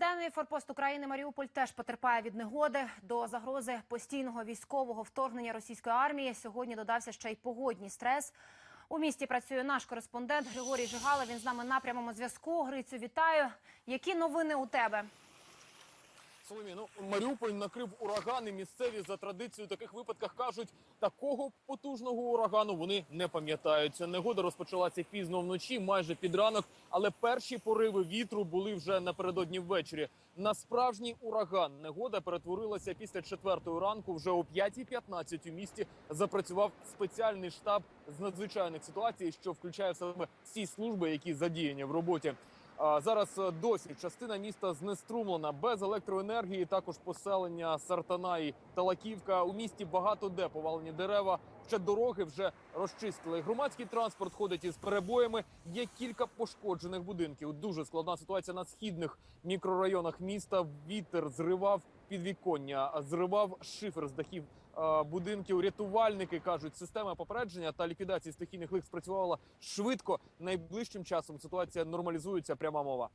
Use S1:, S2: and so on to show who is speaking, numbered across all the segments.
S1: Південний форпост України Маріуполь теж потерпає від негоди. До загрози постійного військового вторгнення російської армії сьогодні додався ще й погодній стрес. У місті працює наш кореспондент Григорій Жигала. Він з нами на прямому зв'язку. Грицю, вітаю. Які новини у тебе?
S2: Соломі, ну Маріуполь накрив ураган, і місцеві за традицією в таких випадках кажуть, такого потужного урагану вони не пам'ятають. Ця негода розпочалася пізно вночі, майже під ранок, але перші пориви вітру були вже напередодні ввечері. На справжній ураган негода перетворилася після четвертої ранку. Вже о 5.15 у місті запрацював спеціальний штаб з надзвичайних ситуацій, що включає в себе всі служби, які задіяні в роботі. Зараз е, досі частина міста знеструмлена без електроенергії. Також поселення Сартана і Талаківка. У місті багато де повалені дерева. Ще дороги вже розчистили. Громадський транспорт ходить із перебоями. Є кілька пошкоджених будинків. Дуже складна ситуація на східних мікрорайонах міста. Вітер зривав підвіконня, зривав шифер з дахів е, будинків. Рятувальники кажуть, система попередження та ліквідації стихійних лих спрацювала швидко. Найближчим часом ситуація нормалізується. Пряма мова.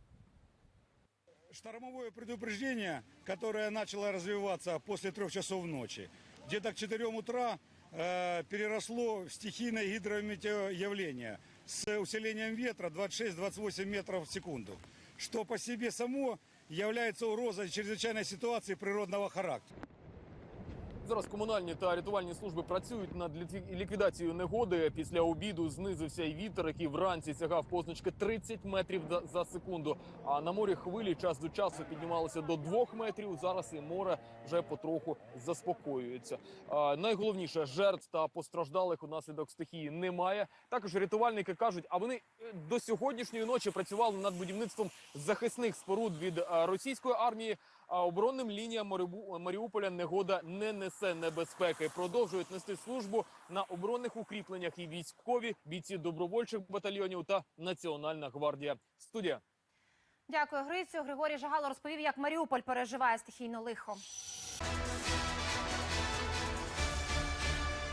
S3: Штормовое предупреждение, которое начало развиваться после трех часов ночи, где-то к 4 утра э, переросло в стихийное гидрометеоявление с усилением ветра 26-28 метров в секунду, что по себе само является угрозой чрезвычайной ситуации природного характера.
S2: Зараз комунальні та рятувальні служби працюють над лі- ліквідацією негоди. Після обіду знизився і вітер, який вранці сягав позначки 30 метрів за- за секунду. А на морі хвилі час до часу піднімалися до 2 метрів. Зараз і море вже потроху заспокоюється. А, найголовніше жертв та постраждалих унаслідок стихії немає. Також рятувальники кажуть, а вони е, до сьогоднішньої ночі працювали над будівництвом захисних споруд від е, російської армії. А оборонним лініям Маріуполя негода не несе небезпеки. Продовжують нести службу на оборонних укріпленнях і військові бійці добровольчих батальйонів та Національна гвардія. Студія.
S1: Дякую, Грицю. Григорій Жагало розповів, як Маріуполь переживає стихійне лихо.